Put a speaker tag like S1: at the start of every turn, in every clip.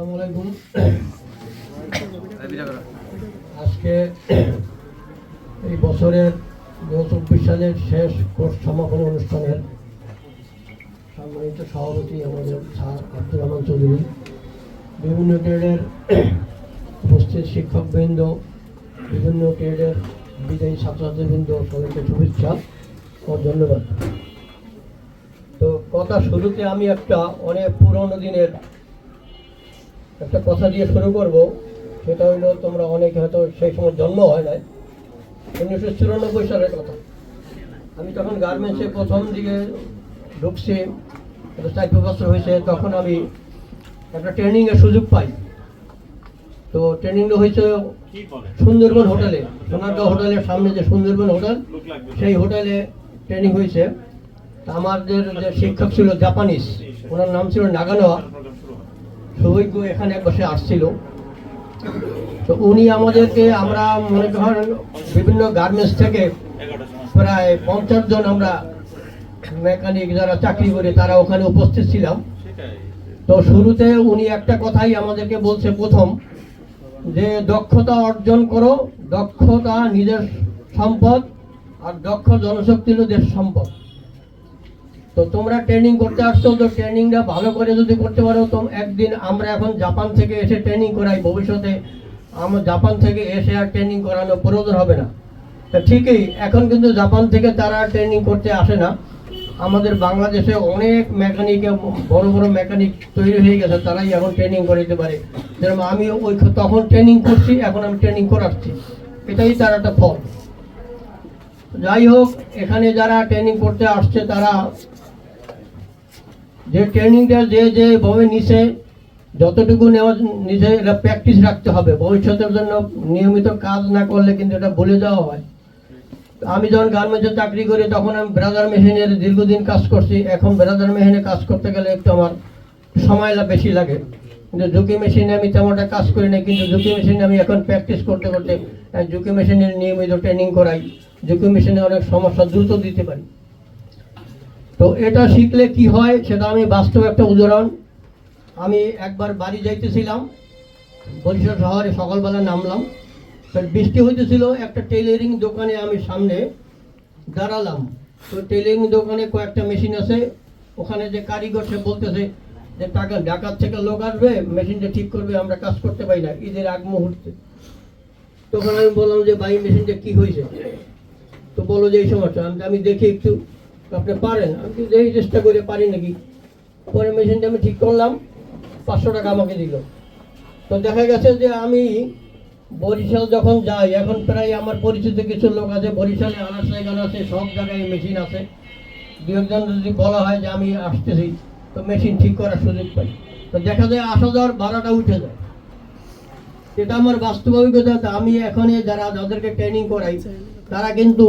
S1: আসসালামু আলাইকুম। আজকে এই বছরের দু চব্বিশ সালের শেষ কোর্স সমাপনী অনুষ্ঠানের সম্মানিত সভাপতি আমাদের স্যার আব্দুর রহমান চৌধুরী, বিভিন্ন ট্রেডের উপস্থিত শিক্ষকবৃন্দ, বিভিন্ন ট্রেডের বিদায়ী ছাত্রছাত্রীবৃন্দ, সবাইকে শুভেচ্ছা ও ধন্যবাদ। তো কথা শুরুতে আমি একটা অনেক পুরনো দিনের একটা কথা দিয়ে শুরু করব, সেটা হইল তোমরা অনেক হয়তো সেই সময় জন্ম হয় নাই। উনিশশো চুরানব্বই সালের কথা। আমি তখন গার্মেন্টসে প্রথম দিকে ঢুকছি এটা চার বছর হয়েছে, তখন আমি একটা ট্রেনিংয়ের সুযোগ পাই। তো ট্রেনিংটা হয়েছে সুন্দরবন হোটেলে। সোনারগাঁও হোটেলের সামনে যে সুন্দরবন হোটেল, সেই হোটেলে ট্রেনিং হয়েছে। আমাদের যে শিক্ষক ছিল জাপানিজ, ওনার নাম ছিল নাগানোয়া। সৌভাগ্য এখানে বসে আসছিল। তো উনি আমাদেরকে আমরা মনে করেন বিভিন্ন গার্মেন্টস থেকে প্রায় পঞ্চাশ জন আমরা মেকানিক যারা চাকরি করে তারা ওখানে উপস্থিত ছিলাম। তো শুরুতে উনি একটা কথাই আমাদেরকে বলছে প্রথম যে দক্ষতা অর্জন করো, দক্ষতা নিজের সম্পদ আর দক্ষ জনশক্তি হলো দেশ সম্পদ। তো তোমরা ট্রেনিং করতে আসছো, তো ট্রেনিংটা ভালো করে যদি করতে পারো, তো একদিন আমরা এখন জাপান থেকে এসে ট্রেনিং করাই ভবিষ্যতে। আমরা জাপান থেকে এসে আর ট্রেনিং করানো প্রয়োজন হবে না। তা ঠিকই, এখন কিন্তু জাপান থেকে তারা ট্রেনিং করতে আসে না। আমাদের বাংলাদেশে অনেক মেকানিক বড় বড় মেকানিক তৈরি হয়ে গেছে, তারাই এখন ট্রেনিং করাইতে পারে। যেরকম আমি ওই তখন ট্রেনিং করছি, এখন আমি ট্রেনিং করাচ্ছি। এটাই তার একটা ফল। যাই হোক এখানে যারা ট্রেনিং করতে আসছে তারা যে ট্রেনিংটা যে যেভাবে নিছে, যতটুকু নেওয়া নিজে এটা প্র্যাকটিস রাখতে হবে। ভবিষ্যতের জন্য নিয়মিত কাজ না করলে কিন্তু এটা ভুলে যাওয়া হয়। আমি যখন গার্মেন্টসে চাকরি করি, তখন আমি ব্রাদার মেশিনের দীর্ঘদিন কাজ করছি। এখন ব্রাদার মেশিনে কাজ করতে গেলে একটু আমার সময়টা বেশি লাগে। কিন্তু ঝুঁকি মেশিনে আমি তেমনটা কাজ করি না কিন্তু ঝুঁকি মেশিনে আমি এখন প্র্যাকটিস করতে করতে ঝুঁকি মেশিনের নিয়মিত ট্রেনিং করাই। ঝুঁকি মেশিনে অনেক সমস্যা দ্রুত দিতে পারি। তো এটা শিখলে কি হয় সেটা আমি বাস্তব একটা উদাহরণ। আমি একবার বাড়ি যাইতেছিলাম, বরিশাল শহরে সকালবেলা নামলাম। বৃষ্টি হইতেছিল, একটা টেলারিং দোকানে আমি সামনে দাঁড়ালাম। তো টেলারিং দোকানে কয়েকটা মেশিন আছে, ওখানে যে কারিগর সে বলতেছে যে, টাকা ঢাকার থেকে লোক আসবে, মেশিনটা ঠিক করবে, আমরা কাজ করতে পারি না, ঈদের আগ মুহূর্তে। তখন আমি বললাম যে, ভাই, মেশিনটা কি হয়েছে তো বলো যে এই সমস্যা, আমি আমি দেখি একটু, আপনি পারেন। আমি কিন্তু এই চেষ্টা করে পারি নাকি? পরে মেশিনটা আমি ঠিক করলাম, পাঁচশো টাকা আমাকে দিল। তো দেখা গেছে যে আমি বরিশাল যখন যাই, এখন প্রায় আমার পরিচিত কিছু লোক আছে, বরিশালে জায়গা আছে, সব জায়গায় মেশিন আছে। দু একজন যদি বলা হয় যে আমি আসতেছি, তো মেশিন ঠিক করার সুযোগ পাই। তো দেখা যায় আসা যাওয়ার ভাড়াটা উঠে যায়। এটা আমার বাস্তব অভিজ্ঞতা আমি এখন যারা যাদেরকে ট্রেনিং করাই, তারা কিন্তু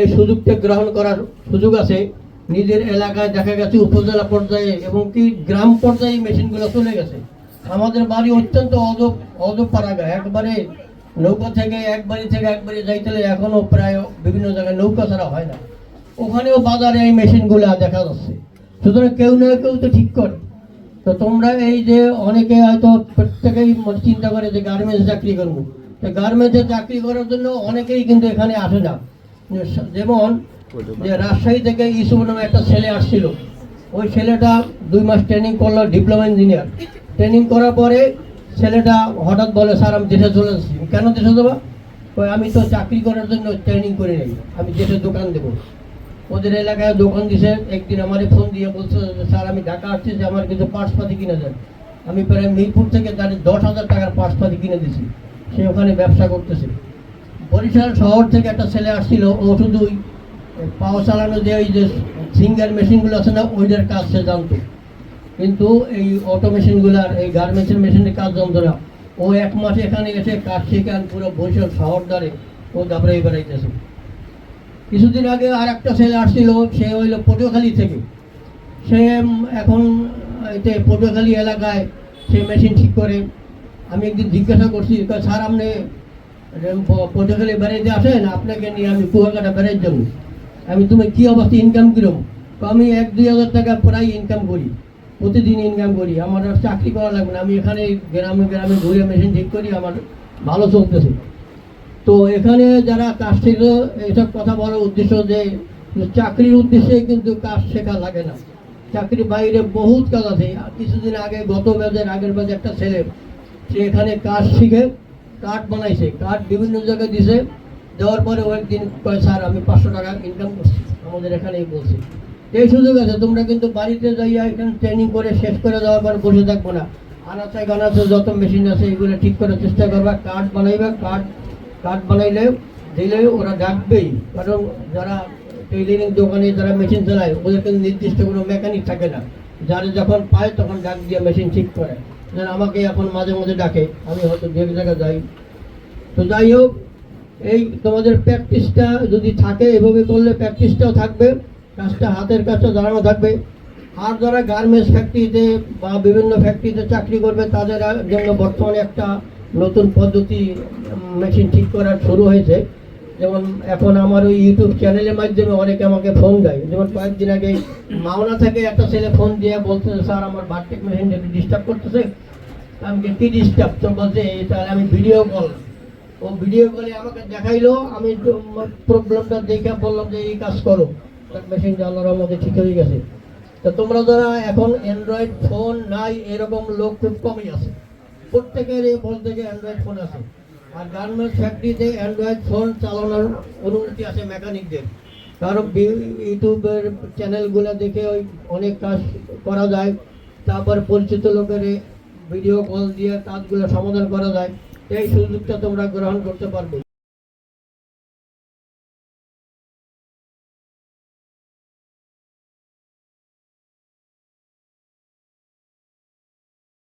S1: এই সুযোগটা গ্রহণ করার সুযোগ আছে। নিজের এলাকায় দেখা গেছে উপজেলা পর্যায়ে এবং কি গ্রাম পর্যায়ে মেশিনগুলো চলে গেছে। আমাদের বাড়ি অত্যন্ত অজব অজব পাড়াগা একবারে নৌকা থেকে, এক বাড়ি থেকে এক বাড়ি যাইতে হলে এখনও প্রায় বিভিন্ন জায়গায় নৌকা ছাড়া হয় না। ওখানেও বাজারে এই মেশিনগুলো দেখা যাচ্ছে। সুতরাং কেউ না কেউ তো ঠিক করে। তো তোমরা এই যে অনেকে হয়তো প্রত্যেকেই চিন্তা করে যে গার্মেন্টস চাকরি করব। তো গার্মেন্টসে চাকরি করার জন্য অনেকেই কিন্তু এখানে আসে না। যেমন যে রাজশাহী থেকে ইসুফ নামে একটা ছেলে আসছিল। ওই ছেলেটা দুই মাস ট্রেনিং করল ডিপ্লোমা ইঞ্জিনিয়ার ট্রেনিং করার পরে ছেলেটা হঠাৎ বলে, স্যার, আমি দেশে চলে আসছি কেন দেশে যাব? আমি তো চাকরি করার জন্য ট্রেনিং করে নেই। আমি দেশে দোকান দেবো। ওদের এলাকায় দোকান দিছে, একদিন আমারে ফোন দিয়ে বলছে, স্যার, আমি ঢাকা আসছি, যে আমার কিছু পার্টস পাতি কিনে দেন। আমি প্রায় মিরপুর থেকে তার দশ হাজার টাকার পার্টস পাতি কিনে দিছি। সে ওখানে ব্যবসা করতেছে। বরিশাল শহর থেকে একটা ছেলে আসছিল, ও শুধু ওই পাওয়া চালানো যে ওই যে সিঙ্গার মেশিনগুলো আছে না, ওইটার কাজ সে জানতো। কিন্তু এই অটো মেশিনগুলার এই গার্মেন্টসের মেশিনের কাজ জানতো না। ও এক মাসে এখানে এসে কাজ শিখে আর পুরো বরিশাল শহর দ্বারে ও দাবড়াই বেড়াইতেছে কিছুদিন আগে আর একটা ছেলে আসছিল, সে হইল পটুয়াখালী থেকে। সে এখন এতে পটুয়াখালী এলাকায় সে মেশিন ঠিক করে। আমি একদিন জিজ্ঞাসা করছি স্যার, আপনি পটুয়াখালী বেড়াইতে আসেন? আপনাকে নিয়ে আমি কুয়াকাটা বেড়াই যাব আমি, তুমি কি অবস্থা? ইনকাম কিরম? তো আমি এক, দুই হাজার টাকা প্রায় ইনকাম করি। প্রতিদিন ইনকাম করি। আমার চাকরি করা লাগবে না। আমি এখানে গ্রামে গ্রামে ঘুরে মেশিন ঠিক করি, আমার ভালো চলতেছে। তো এখানে যারা কাজ ছিল, এইসব কথা বলার উদ্দেশ্য যে চাকরির উদ্দেশ্যে কিন্তু কাজ শেখা লাগে না। চাকরির বাইরে বহুত কাজ আছে। কিছুদিন আগে গত ব্যাচের আগের ব্যাচে একটা ছেলে, সে এখানে কাজ শিখে কার্ড বানাইছে কার্ড বিভিন্ন জায়গায় দিছে। দেওয়ার পরে একদিন কয়, স্যার, আমি পাঁচশো টাকা ইনকাম করছি। আমাদের এখানেই বলছি। এই সুযোগ আছে, তোমরা কিন্তু বাড়িতে যাইয়া এখানে ট্রেনিং করে শেষ করে দেওয়ার পর বসে থাকব না। আনাচে গানাচে যত মেশিন আছে, এগুলো ঠিক করার চেষ্টা করবা। কার্ড বানাইবা কার্ড কার্ড বানাইলে দিলে ওরা ডাকবেই। কারণ যারা টেইলারিং দোকানে যারা মেশিন চালায়, ওদের কিন্তু নির্দিষ্ট কোনো মেকানিক থাকে না। যারা যখন পায়, তখন ডাক দিয়ে মেশিন ঠিক করে। যারা আমাকে এখন মাঝে মাঝে ডাকে, আমি হয়তো এক জায়গায় যাই। তো যাই হোক, এই তোমাদের প্র্যাকটিসটা যদি থাকে, এভাবে করলে প্র্যাকটিসটাও থাকবে। কাজটা হাতের কাজটা দাঁড়ানো থাকবে। আর যারা গার্মেন্টস ফ্যাক্টরিতে বা বিভিন্ন ফ্যাক্টরিতে চাকরি করবে, তাদের জন্য বর্তমানে একটা নতুন পদ্ধতি মেশিন ঠিক করার শুরু হয়েছে। যেমন এখন আমার ওই ইউটিউব চ্যানেলের মাধ্যমে অনেকে আমাকে ফোন দেয়। যেমন কয়েকদিন আগে মাওনা থেকে একটা ছেলে ফোন দিয়ে বলতেছে স্যার, আমার বার্টেক মেশিন একটু ডিস্টার্ব করতেছে। আমি কি ডিস্টার্ব তো বলছে "এই তাহলে আমি ভিডিও কল ও ভিডিও কলে আমাকে দেখাইলো। আমি প্রবলেমটা দেখে বললাম যে, এই কাজ করো। মেশিনটা আল্লাহর মধ্যে ঠিক হয়ে গেছে। তো তোমরা যারা এখন অ্যান্ড্রয়েড ফোন নাই, এরকম লোক খুব কমই আছে। প্রত্যেকের এই ফোন থেকে অ্যান্ড্রয়েড ফোন আছে। আর গার্মেন্টস ফ্যাক্টরিতে অ্যান্ড্রয়েড ফোন চালানোর অনুমতি আছে মেকানিকদের কারণ ইউটিউবের চ্যানেলগুলো দেখে ওই অনেক কাজ করা যায়। তারপর পরিচিত লোকের ভিডিও কল দিয়ে কাজগুলো সমাধান করা যায়। এই সুযোগটা তোমরা গ্রহণ করতে পারবে।